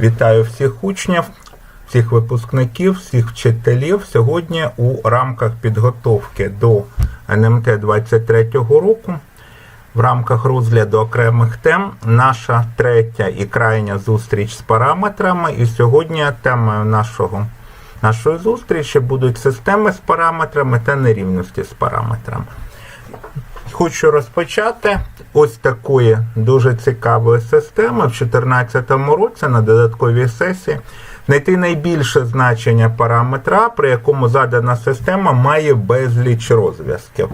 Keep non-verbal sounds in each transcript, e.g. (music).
Вітаю всіх учнів, всіх випускників, всіх вчителів. Сьогодні у рамках підготовки до НМТ 23 року, в рамках розгляду окремих тем, наша третя і крайня зустріч з параметрами. І сьогодні темою нашого, нашої зустрічі будуть системи з параметрами та нерівності з параметрами. Хочу розпочати ось такої дуже цікавої системи в 2014 році на додатковій сесії. Знайти найбільше значення параметра, при якому задана система має безліч розв'язків.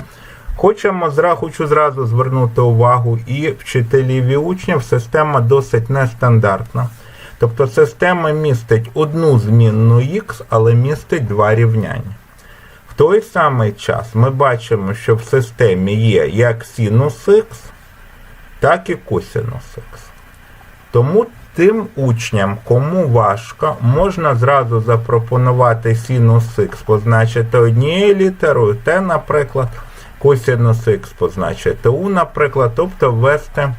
Хочемо хочу зразу звернути увагу і вчителів і учнів, система досить нестандартна. Тобто система містить одну змінну х, але містить два рівняння. Той самий час ми бачимо, що в системі є як синус х, так і косинус х. Тому тим учням, кому важко, можна зразу запропонувати синус х позначити однією літерою, Т, наприклад, косинус х позначити У, наприклад, тобто ввести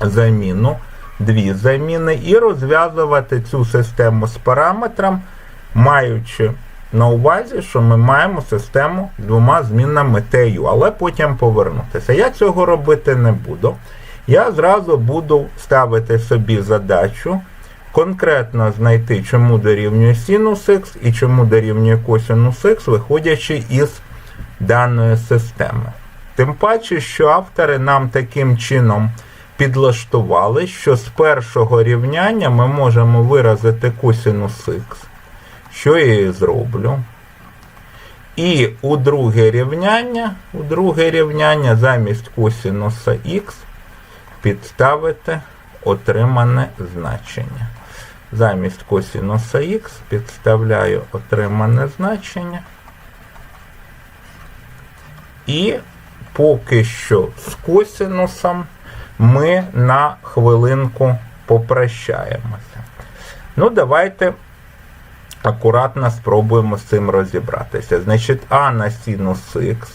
заміну, дві заміни і розв'язувати цю систему з параметром, маючи на увазі, що ми маємо систему двома змінними TU, але потім повернутися. Я цього робити не буду. Я зразу буду ставити собі задачу конкретно знайти, чому дорівнює синус х і чому дорівнює косинус х, виходячи із даної системи. Тим паче, що автори нам таким чином підлаштували, що з першого рівняння ми можемо виразити косинус х що я і зроблю. І у друге рівняння, у друге рівняння замість косинуса х підставити отримане значення. Замість косинуса х підставляю отримане значення. І поки що з косинусом ми на хвилинку попрощаємося. Ну, давайте акуратно спробуємо з цим розібратися. Значить, а на синус х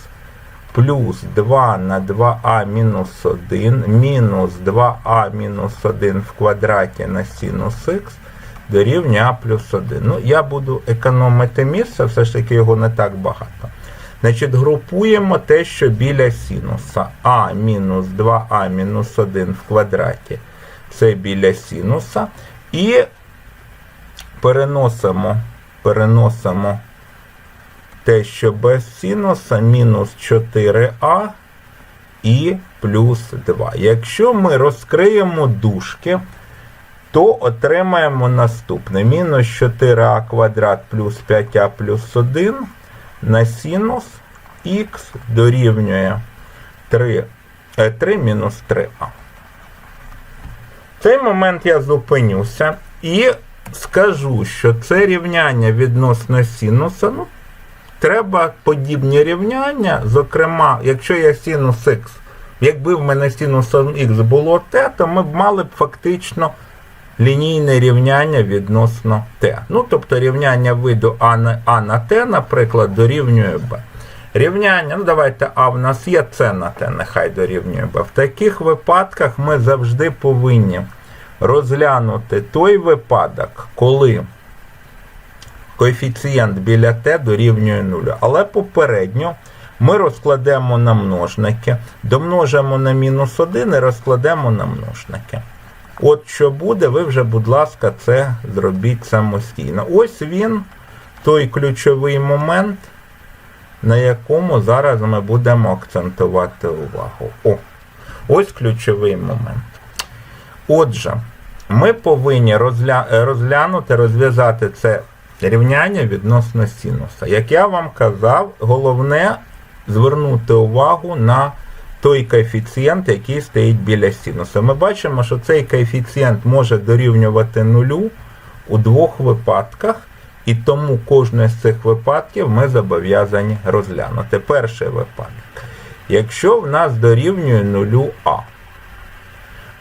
плюс 2 на 2а мінус 1 мінус 2а мінус 1 в квадраті на синус х дорівнює а плюс 1. Ну, я буду економити місце, все ж таки його не так багато. Значить, групуємо те, що біля синуса. А мінус 2а мінус 1 в квадраті. Це біля синуса. І переносимо, переносимо те, що без синуса мінус 4а і плюс 2. Якщо ми розкриємо дужки, то отримаємо наступне. Мінус 4а квадрат плюс 5а плюс 1 на синус х дорівнює 3, 3 мінус 3а. В цей момент я зупинюся і скажу, що це рівняння відносно синуса, ну, треба подібні рівняння. Зокрема, якщо я синус х, якби в мене синусом х було t, то ми б мали б фактично лінійне рівняння відносно t. Ну, тобто рівняння виду а на, а на t, наприклад, дорівнює b. Рівняння, ну давайте А в нас є С на Т, нехай дорівнює Б. В таких випадках ми завжди повинні розглянути той випадок, коли коефіцієнт біля Т дорівнює 0. Але попередньо ми розкладемо на множники, домножимо на мінус 1 і розкладемо на множники. От що буде, ви вже, будь ласка, це зробіть самостійно. Ось він, той ключовий момент, на якому зараз ми будемо акцентувати увагу. О, ось ключовий момент. Отже, ми повинні розгля... розглянути, розв'язати це рівняння відносно синуса. Як я вам казав, головне звернути увагу на той коефіцієнт, який стоїть біля синуса. Ми бачимо, що цей коефіцієнт може дорівнювати нулю у двох випадках, і тому кожне з цих випадків ми зобов'язані розглянути. Перший випадок. Якщо в нас дорівнює нулю А,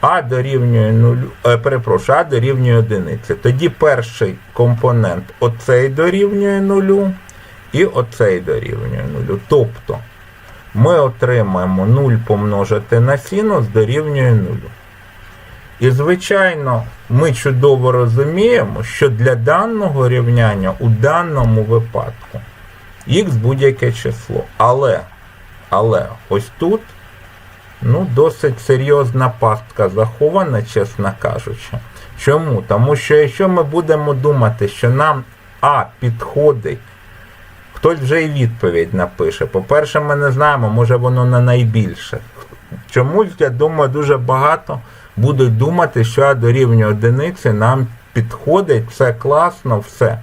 а дорівнює 0, е, перепрошую, А дорівнює одиниці. Тоді перший компонент оцей дорівнює 0 і оцей дорівнює 0. Тобто ми отримаємо 0 помножити на синус дорівнює 0. І, звичайно, ми чудово розуміємо, що для даного рівняння у даному випадку х будь-яке число. Але, але ось тут ну, досить серйозна пастка захована, чесно кажучи. Чому? Тому що якщо ми будемо думати, що нам А підходить, хтось вже і відповідь напише. По-перше, ми не знаємо, може воно не найбільше. Чомусь, я думаю, дуже багато будуть думати, що А дорівнює одиниці нам підходить, все класно, все.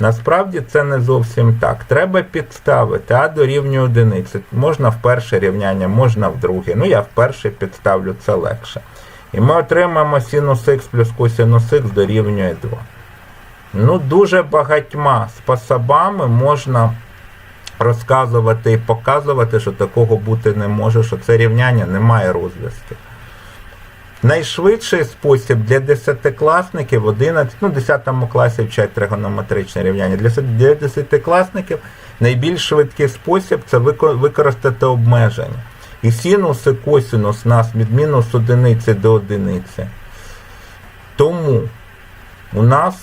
Насправді це не зовсім так. Треба підставити А дорівнює одиниці. Можна в перше рівняння, можна в друге. Ну, я в перше підставлю це легше. І ми отримаємо синус х плюс косинус х дорівнює 2. Ну, дуже багатьма способами можна розказувати і показувати, що такого бути не може, що це рівняння не має розв'язків. Найшвидший спосіб для десятикласників 11, ну, 10 класі вчать тригонометричне рівняння. Для, для десятикласників найбільш швидкий спосіб це використати обмеження. І синус і косинус у нас від мінус одиниці до одиниці. Тому у нас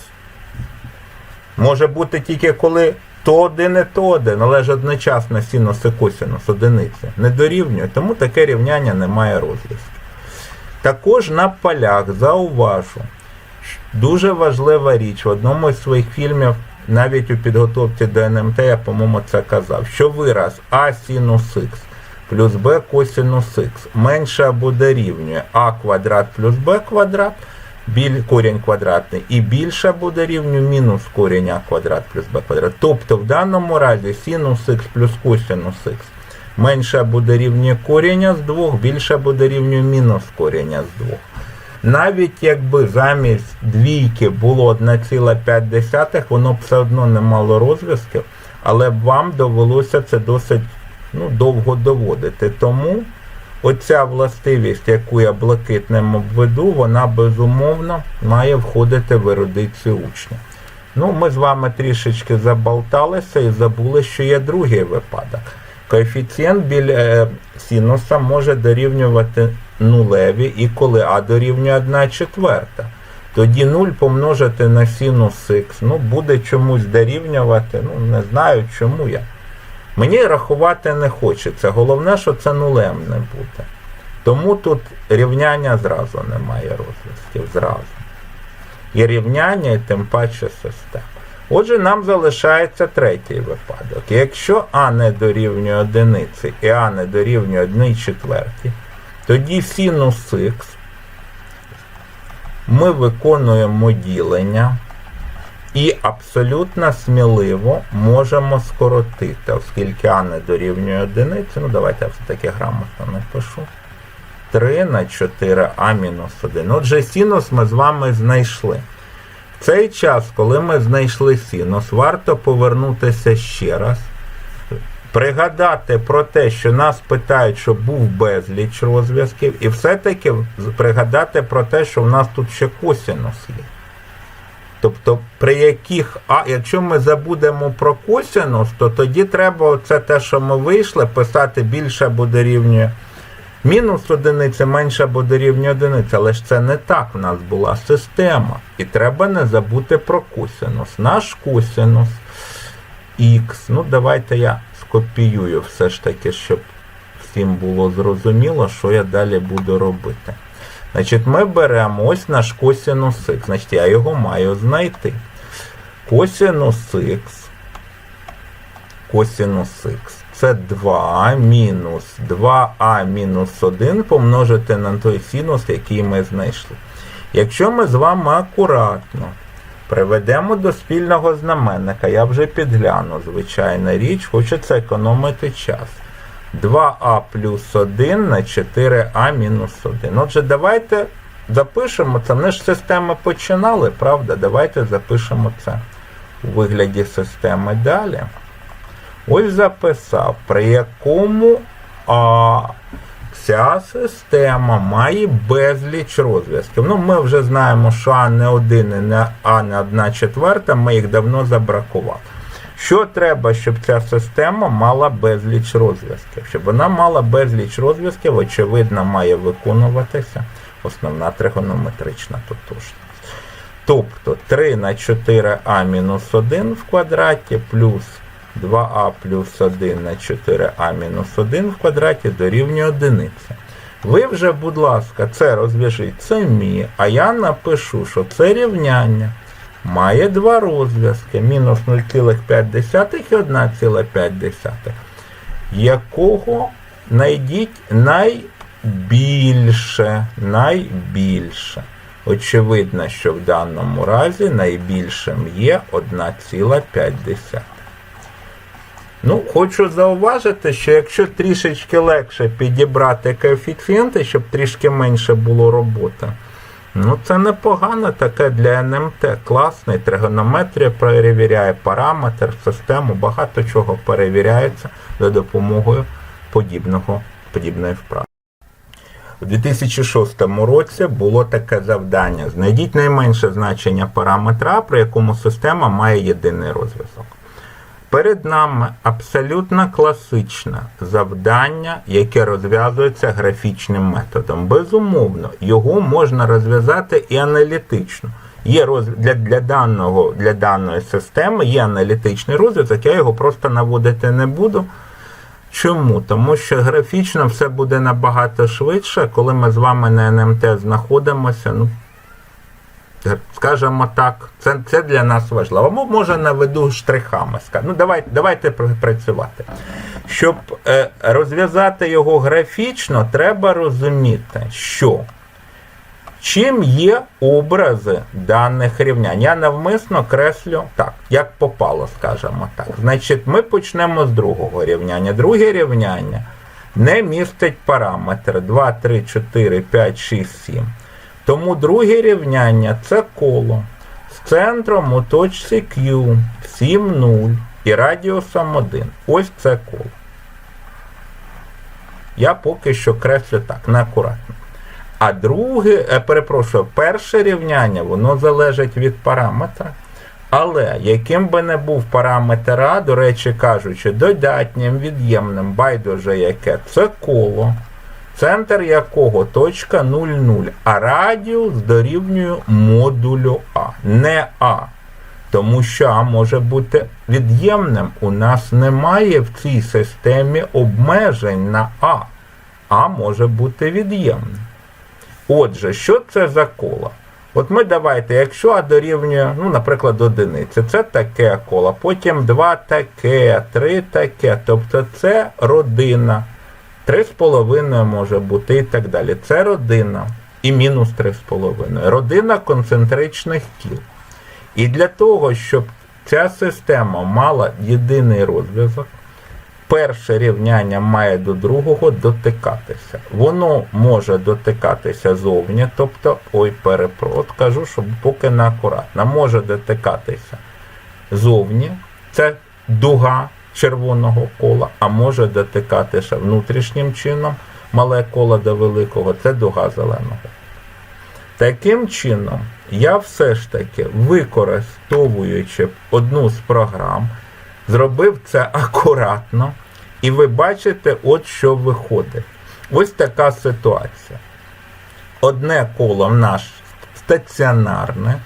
може бути тільки коли то один і то один, але ж одночасно синус і косинус одиниці не дорівнює, тому таке рівняння не має розв'язку. Також на полях зауважу, дуже важлива річ в одному із своїх фільмів, навіть у підготовці до НМТ, я, по-моєму, це казав, що вираз А синус х плюс Б косинус х менше або дорівнює А квадрат плюс Б квадрат, біль, корінь квадратний, і більше або дорівнює мінус корінь А квадрат плюс Б квадрат. Тобто в даному разі синус х плюс косинус х менше або дорівнює коріння з 2, більше або дорівнює мінус коріння з 2. Навіть якби замість двійки було 1,5, воно б все одно не мало розв'язків, але вам довелося це досить ну, довго доводити. Тому оця властивість, яку я блакитним обведу, вона безумовно має входити в ерудицію учня. Ну, ми з вами трішечки заболталися і забули, що є другий випадок. Коефіцієнт біля е, синуса може дорівнювати нулеві, і коли А дорівнює 1 четверта. Тоді 0 помножити на синус х, ну, буде чомусь дорівнювати, ну, не знаю чому я. Мені рахувати не хочеться. Головне, що це нулем не буде. Тому тут рівняння зразу немає розв'язків. Зразу. І рівняння, і тим паче система. Отже, нам залишається третій випадок. Якщо А не дорівнює одиниці і А не дорівнює 1 четвертій, тоді синус х ми виконуємо ділення і абсолютно сміливо можемо скоротити, оскільки А не дорівнює одиниці. Ну, давайте я все-таки грамотно напишу. 3 на 4 А мінус 1. Отже, синус ми з вами знайшли. Цей час, коли ми знайшли синус, варто повернутися ще раз, пригадати про те, що нас питають, що був безліч розв'язків, і все-таки пригадати про те, що в нас тут ще косинус є. Тобто, при яких, а якщо ми забудемо про косинус, то тоді треба це те, що ми вийшли, писати більше або дорівнює мінус одиниця, менше або дорівнює одиниці. Але ж це не так. У нас була система. І треба не забути про косинус. Наш косинус х. Ну, давайте я скопіюю все ж таки, щоб всім було зрозуміло, що я далі буду робити. Значить, ми беремо ось наш косинус х. Значить, я його маю знайти. Косинус х. Косинус х. Це 2 мінус 2а мінус 1 помножити на той синус, який ми знайшли. Якщо ми з вами акуратно приведемо до спільного знаменника, я вже підгляну, звичайна річ, хочеться економити час. 2а плюс 1 на 4а мінус 1. Отже, давайте запишемо це. Ми ж системи починали, правда? Давайте запишемо це у вигляді системи далі. Ось записав, при якому а, ця система має безліч розв'язків. Ну, ми вже знаємо, що А не один і не А не одна четверта, ми їх давно забракували. Що треба, щоб ця система мала безліч розв'язків? Щоб вона мала безліч розв'язків, очевидно, має виконуватися основна тригонометрична тотожність. Тобто 3 на 4а мінус 1 в квадраті плюс 2а плюс 1 на 4а мінус 1 в квадраті дорівнює 1. Ви вже, будь ласка, це розв'яжіть самі, а я напишу, що це рівняння має два розв'язки мінус 0,5 і 1,5, якого знайдіть найбільше, найбільше. Очевидно, що в даному разі найбільшим є 1,5. Ну, хочу зауважити, що якщо трішечки легше підібрати коефіцієнти, щоб трішки менше було роботи, ну це непогано таке для НМТ. Класний, тригонометрія перевіряє параметр, систему, багато чого перевіряється за допомогою подібного, подібної вправи. У 2006 році було таке завдання. Знайдіть найменше значення параметра, при якому система має єдиний розв'язок. Перед нами абсолютно класичне завдання, яке розв'язується графічним методом. Безумовно, його можна розв'язати і аналітично. Є роз... для, для, даного, для даної системи є аналітичний розв'язок, я його просто наводити не буду. Чому? Тому що графічно все буде набагато швидше, коли ми з вами на НМТ знаходимося. Ну, скажімо так, це це для нас важливо. Може наведу штрихами. Ну, давайте давайте працювати. Щоб е, розв'язати його графічно, треба розуміти, що чим є образи даних рівнянь. Я навмисно креслю так, як попало, скажімо так. Значить, ми почнемо з другого рівняння. Друге рівняння не містить параметри 2, 3, 4, 5, 6, 7. Тому друге рівняння це коло з центром у точці Q 7, 0 і радіусом 1. Ось це коло. Я поки що креслю так, неакуратно. А друге, е, перепрошую, перше рівняння, воно залежить від параметра. Але яким би не був параметр А, до речі кажучи, додатнім, від'ємним, байдуже яке, це коло центр якого точка 0,0, а радіус дорівнює модулю А, не А. Тому що А може бути від'ємним. У нас немає в цій системі обмежень на А. А може бути від'ємним. Отже, що це за коло? От ми давайте, якщо А дорівнює, ну, наприклад, одиниці, це таке коло, потім два таке, три таке. Тобто це родина. 3,5 може бути і так далі. Це родина і мінус 3,5. Родина концентричних кіл. І для того, щоб ця система мала єдиний розв'язок, перше рівняння має до другого дотикатися. Воно може дотикатися зовні, тобто, ой, перепрот, кажу, щоб поки не акуратно, може дотикатися зовні. Це дуга червоного кола, а може дотикатися внутрішнім чином мале коло до великого це дуга зеленого. Таким чином, я все ж таки, використовуючи одну з програм, зробив це акуратно, і ви бачите, от що виходить. Ось така ситуація. Одне коло в нас стаціонарне,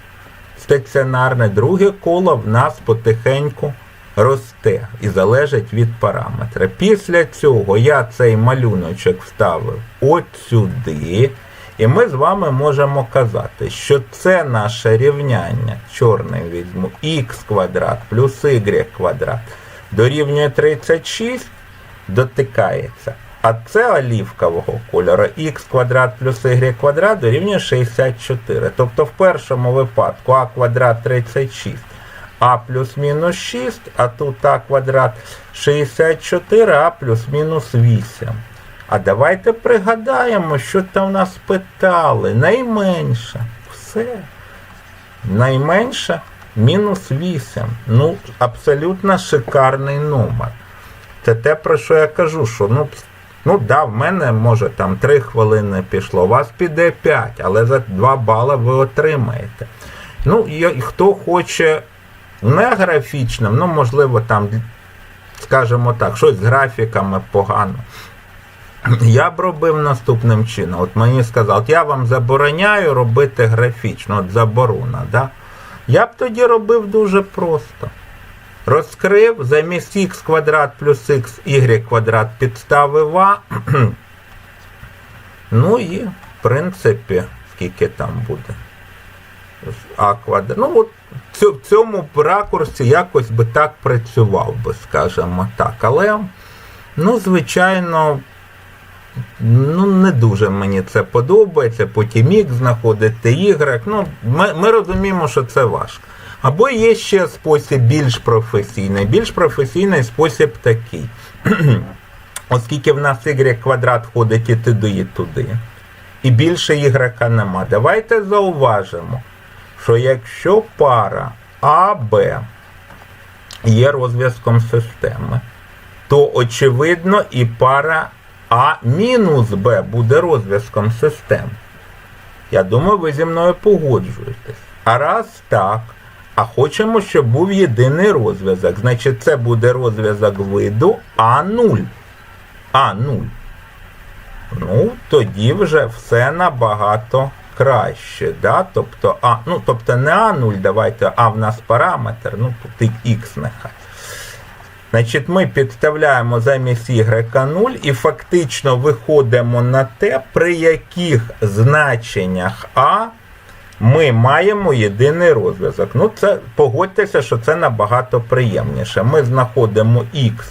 стаціонарне, друге коло в нас потихеньку росте і залежить від параметра. Після цього я цей малюночок вставив от сюди. І ми з вами можемо казати, що це наше рівняння, чорним візьму, х квадрат плюс y квадрат дорівнює 36, дотикається. А це олівкового кольору х квадрат плюс y квадрат дорівнює 64. Тобто в першому випадку а квадрат 36 а плюс-мінус 6, а тут а квадрат 64, а плюс-мінус 8. А давайте пригадаємо, що там нас питали. Найменше. Все. Найменше мінус 8. Ну, абсолютно шикарний номер. Це те, про що я кажу, що ну, ну да, в мене може там 3 хвилини пішло, у вас піде 5, але за 2 бали ви отримаєте. Ну, і хто хоче не графічним, ну, можливо, там, скажімо так, щось з графіками погано. Я б робив наступним чином. От мені сказали, я вам забороняю робити графічно, от заборона. Да? Я б тоді робив дуже просто. Розкрив замість х квадрат плюс х y квадрат підставив а. (clears throat) Ну і, в принципі, скільки там буде. А квадрат. Ну, от в цьому ракурсі якось би так працював би, скажімо так. Але, ну, звичайно, ну, не дуже мені це подобається. Потім X знаходити Y. Ну, ми, ми розуміємо, що це важко. Або є ще спосіб більш професійний. Більш професійний спосіб такий. (clears throat) Оскільки в нас y квадрат ходить і туди, і туди. І більше y нема. Давайте зауважимо, що якщо пара АБ є розв'язком системи, то очевидно і пара А мінус Б буде розв'язком системи. Я думаю, ви зі мною погоджуєтесь. А раз так, а хочемо, щоб був єдиний розв'язок. Значить, це буде розв'язок виду А0. А0. Ну, тоді вже все набагато краще. Да? Тобто, а, ну, тобто не А0, давайте, а в нас параметр, ну тут Х нехай. Значить, ми підставляємо замість y 0 і фактично виходимо на те, при яких значеннях А ми маємо єдиний розв'язок. Ну, це погодьтеся, що це набагато приємніше. Ми знаходимо Х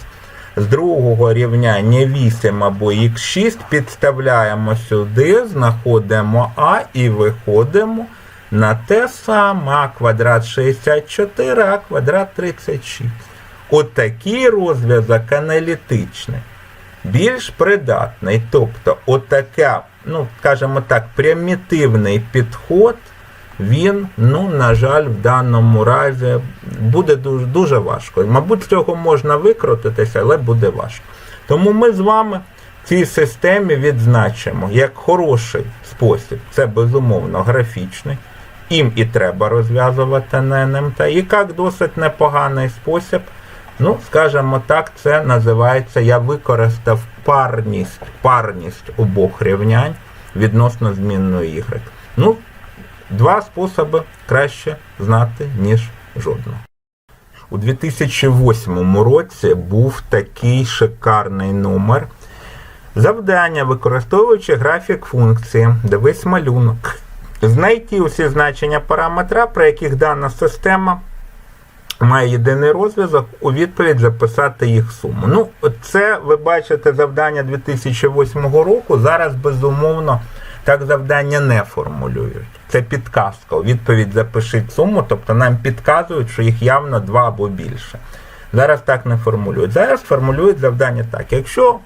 з другого рівняння 8 або Х6, підставляємо сюди, знаходимо А і виходимо на те саме А квадрат 64, А квадрат 36. Отакий розв'язок аналітичний, більш придатний. Тобто, отака, ну, скажімо так, примітивний підход, він, ну, на жаль, в даному разі буде дуже, дуже важко. Мабуть, цього можна викрутитися, але буде важко. Тому ми з вами в цій системі відзначимо як хороший спосіб, це безумовно графічний. Їм і треба розв'язувати на НМТ. І як досить непоганий спосіб, ну, скажімо так, це називається, я використав парність, парність обох рівнянь відносно змінної Y. Ну, два способи краще знати, ніж жодного. У 2008 році був такий шикарний номер. Завдання, використовуючи графік функції, дивись малюнок. Знайти усі значення параметра, при яких дана система має єдиний розв'язок, у відповідь записати їх суму. Ну, це ви бачите завдання 2008 року. Зараз, безумовно, так завдання не формулюють. Це підказка. У відповідь запишіть суму, тобто нам підказують, що їх явно два або більше. Зараз так не формулюють. Зараз формулюють завдання так. Якщо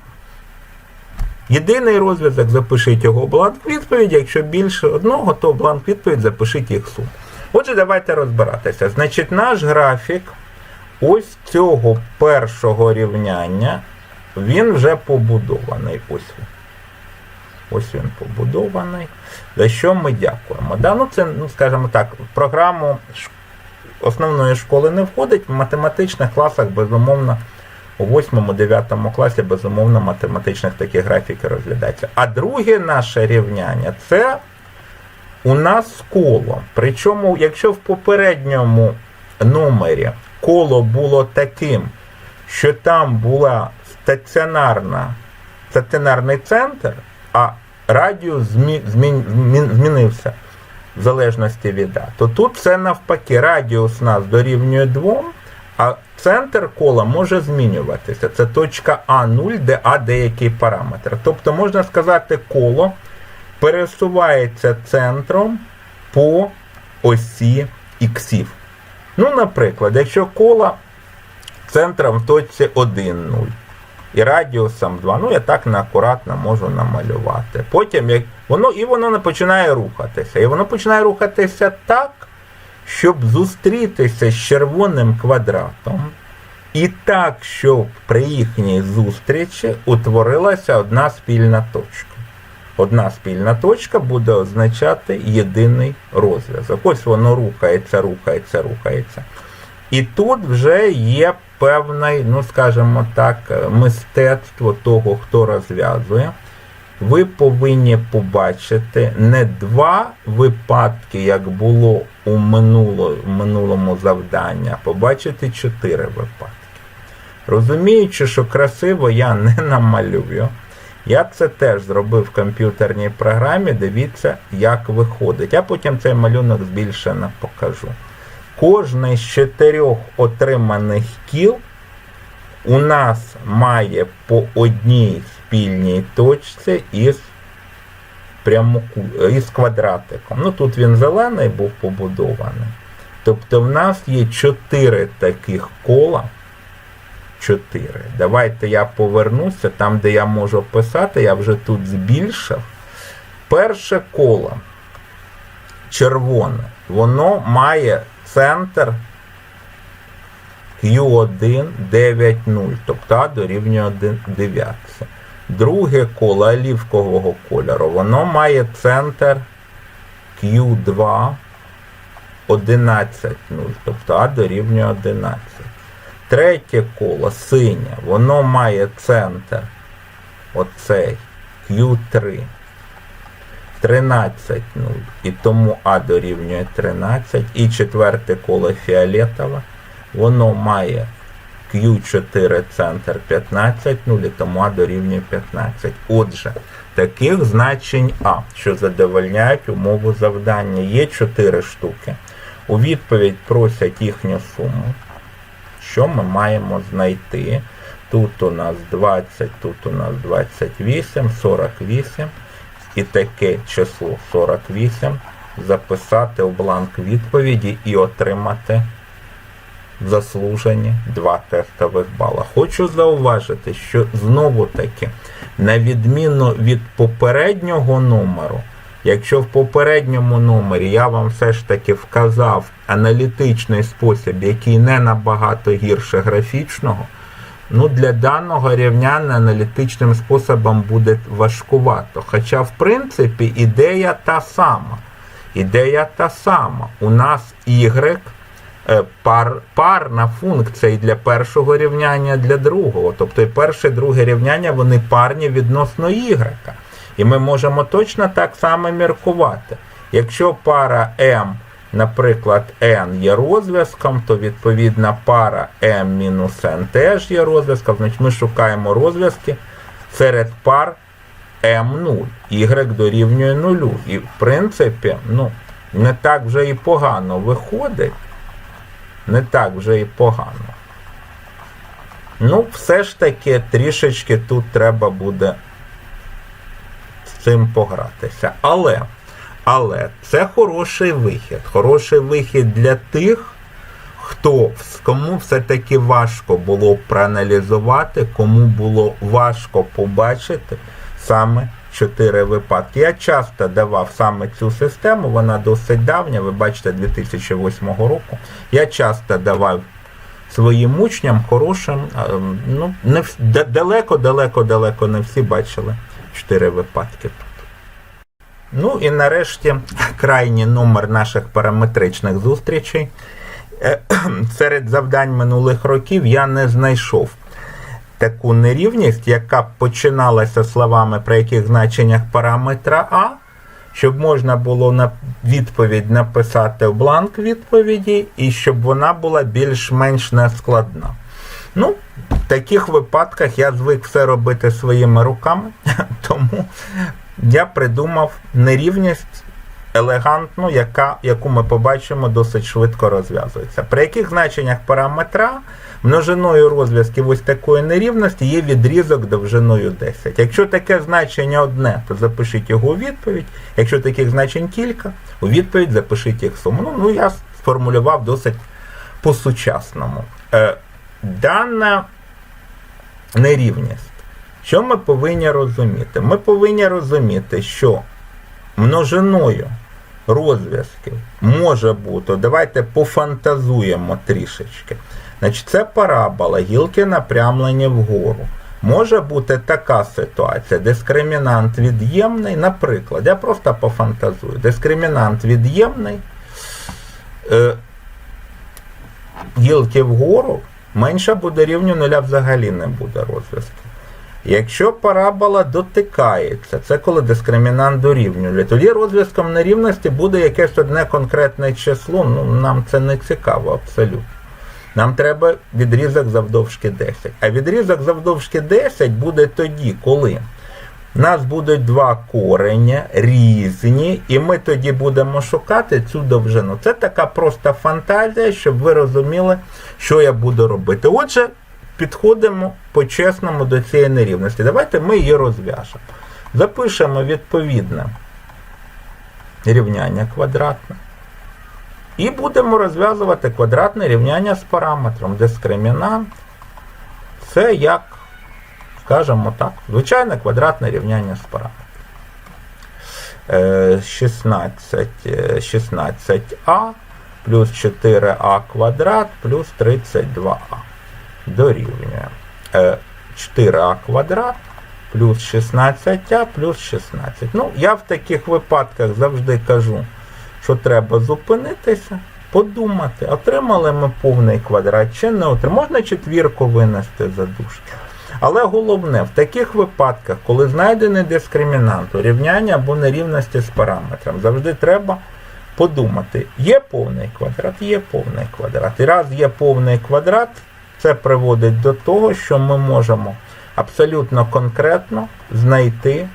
єдиний розв'язок, запишіть його в бланк відповідь, якщо більше одного, то в бланк відповідь запишіть їх суму. Отже, давайте розбиратися. Значить, наш графік ось цього першого рівняння, він вже побудований. Ось. Ось він побудований. За що ми дякуємо. Да, ну Це, ну, скажімо так, в програму основної школи не входить, в математичних класах, безумовно, у 8-9 класі, безумовно, математичних такі графіки розглядаються. А друге наше рівняння це у нас коло. Причому, якщо в попередньому номері коло було таким, що там була стаціонарна, стаціонарний центр, а радіус змі, змін, змін, змінився в залежності від А, то тут це навпаки, радіус нас дорівнює 2, а центр кола може змінюватися. Це точка А0, де А деякий параметр. Тобто можна сказати, коло пересувається центром по осі іксів. Ну, наприклад, якщо коло центром в точці 1, 0 і радіусом 2, ну я так неакуратно можу намалювати. Потім як воно і воно не починає рухатися. І воно починає рухатися так, щоб зустрітися з червоним квадратом. І так, щоб при їхній зустрічі утворилася одна спільна точка. Одна спільна точка буде означати єдиний розв'язок. Ось воно рухається, рухається, рухається. І тут вже є певне, ну скажімо так, мистецтво того, хто розв'язує. Ви повинні побачити не два випадки, як було у минуло, минулому завданні, а побачити чотири випадки. Розуміючи, що красиво я не намалюю, я це теж зробив в комп'ютерній програмі. Дивіться, як виходить. Я потім цей малюнок збільшено покажу. Кожний з чотирьох отриманих кіл у нас має по одній спільній точці із прямоку... із квадратиком. Ну тут він зелений був побудований. Тобто в нас є чотири таких кола. Чотири. Давайте я повернуся там, де я можу писати, я вже тут збільшив. Перше коло червоне, воно має центр Q1 9,0, тобто А дорівнює 1 дев'ятці. Друге коло олівкового кольору, воно має центр Q2 11,0, тобто А дорівнює 11. Третє коло синє, воно має центр оцей Q3 13,0. І тому А дорівнює 13. І четверте коло фіолетове, воно має Q4 центр 15, ну і тому А дорівнює 15. Отже, таких значень А, що задовольняють умову завдання, є 4 штуки. У відповідь просять їхню суму. Що ми маємо знайти? Тут у нас 20, тут у нас 28, 48. І таке число 48 записати у бланк відповіді і отримати заслужені два тестових бала. Хочу зауважити, що знову таки, на відміну від попереднього номеру, якщо в попередньому номері я вам все ж таки вказав аналітичний спосіб, який не набагато гірше графічного, ну для даного рівняння аналітичним способом буде важкувато. Хоча, в принципі, ідея та сама. Ідея та сама. У нас y е, пар, парна функція і для першого рівняння, і для другого. Тобто і перше і друге рівняння вони парні відносно y. І ми можемо точно так само міркувати. Якщо пара m, наприклад, n є розв'язком, то відповідна пара m-n теж є розв'язком, значить ми шукаємо розв'язки серед пар m0, y дорівнює 0. І в принципі, ну, не так вже і погано виходить. Не так вже і погано. Ну, все ж таки, трішечки тут треба буде з цим погратися. Але, але це хороший вихід. Хороший вихід для тих, хто, кому все-таки важко було проаналізувати, кому було важко побачити саме чотири випадки. Я часто давав саме цю систему, вона досить давня, ви бачите, 2008 року. Я часто давав своїм учням хорошим, ну, не далеко, далеко, далеко не всі бачили чотири випадки. Ну і нарешті крайній номер наших параметричних зустрічей. Е, (clears throat) серед завдань минулих років я не знайшов таку нерівність, яка починалася словами, при яких значеннях параметра А, щоб можна було на відповідь написати в бланк відповіді, і щоб вона була більш-менш нескладна. Ну, в таких випадках я звик все робити своїми руками, (laughs) тому я придумав нерівність елегантну, яка, яку ми побачимо досить швидко розв'язується. При яких значеннях параметра множиною розв'язків ось такої нерівності є відрізок довжиною 10. Якщо таке значення одне, то запишіть його у відповідь. Якщо таких значень кілька, у відповідь запишіть їх суму. Ну, ну я сформулював досить по-сучасному. Е, Дана нерівність. Що ми повинні розуміти? Ми повинні розуміти, що множиною розв'язків може бути, давайте пофантазуємо трішечки. Значить, Це парабола, гілки напрямлені вгору. Може бути така ситуація, дискримінант від'ємний, наприклад, я просто пофантазую, дискримінант від'ємний. Е, гілки вгору, менше буде рівню нуля взагалі не буде розв'язку. Якщо парабола дотикається, це коли дискримінант дорівнює, тоді розв'язком нерівності буде якесь одне конкретне число. Ну, нам це не цікаво абсолютно. Нам треба відрізок завдовжки 10. А відрізок завдовжки 10 буде тоді, коли у нас будуть два корення різні, і ми тоді будемо шукати цю довжину. Це така проста фантазія, щоб ви розуміли, що я буду робити. Отже, підходимо по-чесному до цієї нерівності. Давайте ми її розв'яжемо. Запишемо відповідне рівняння квадратне. І будемо розв'язувати квадратне рівняння з параметром. Дискримінант це як, скажімо так, звичайне квадратне рівняння з параметром. Е, 16, е, 16а плюс 4а квадрат плюс 32а дорівнює е, 4а квадрат плюс 16а плюс 16. Ну, я в таких випадках завжди кажу, що треба зупинитися, подумати, отримали ми повний квадрат чи не отримали. Можна четвірку винести за дужки. Але головне, в таких випадках, коли знайдений дискримінант у рівняння або нерівності з параметром, завжди треба подумати, є повний квадрат, є повний квадрат. І раз є повний квадрат, це приводить до того, що ми можемо абсолютно конкретно знайти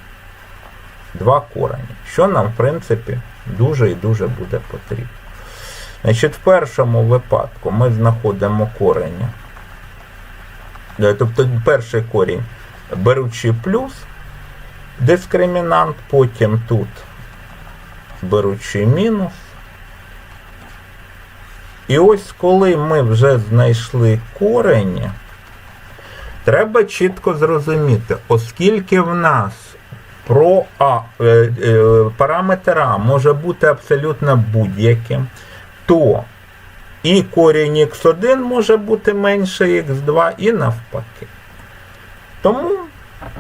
два корені, що нам, в принципі, дуже і дуже буде потрібно. Значить, в першому випадку ми знаходимо корені. Е, Тобто перший корінь, беручи плюс дискримінант, потім тут беручи мінус. І ось коли ми вже знайшли корені, треба чітко зрозуміти, оскільки в нас про А, е, е, параметр А може бути абсолютно будь-яким, то і корінь х1 може бути менше х2 і навпаки. Тому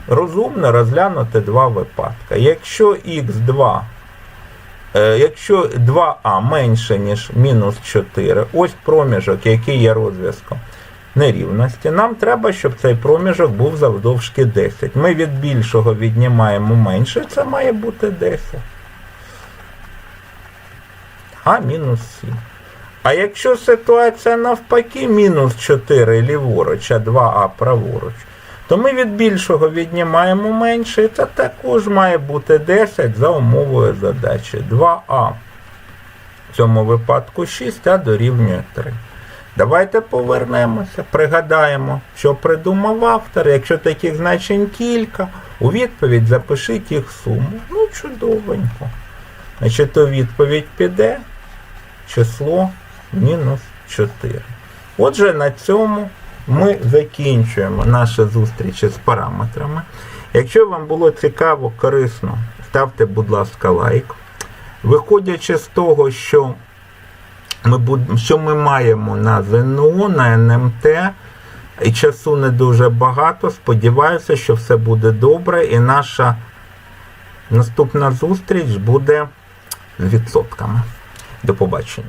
розумно розглянути два випадки. Якщо х2, е, якщо 2а менше, ніж мінус 4, ось проміжок, який є розв'язком нерівності, нам треба, щоб цей проміжок був завдовжки 10. Ми від більшого віднімаємо менше, це має бути 10. А мінус 7. А якщо ситуація навпаки мінус 4 ліворуч, а 2а праворуч, то ми від більшого віднімаємо менше, це також має бути 10 за умовою задачі. 2а в цьому випадку 6, а дорівнює 3. Давайте повернемося, пригадаємо, що придумав автор. Якщо таких значень кілька, у відповідь запишіть їх суму. Ну, чудовенько. Значить, то відповідь піде число мінус 4. Отже, на цьому ми закінчуємо наші зустрічі з параметрами. Якщо вам було цікаво, корисно, ставте, будь ласка, лайк. Виходячи з того, що ми, буд- що ми маємо на ЗНО, на НМТ, і часу не дуже багато. Сподіваюся, що все буде добре, і наша наступна зустріч буде з відсотками. До побачення.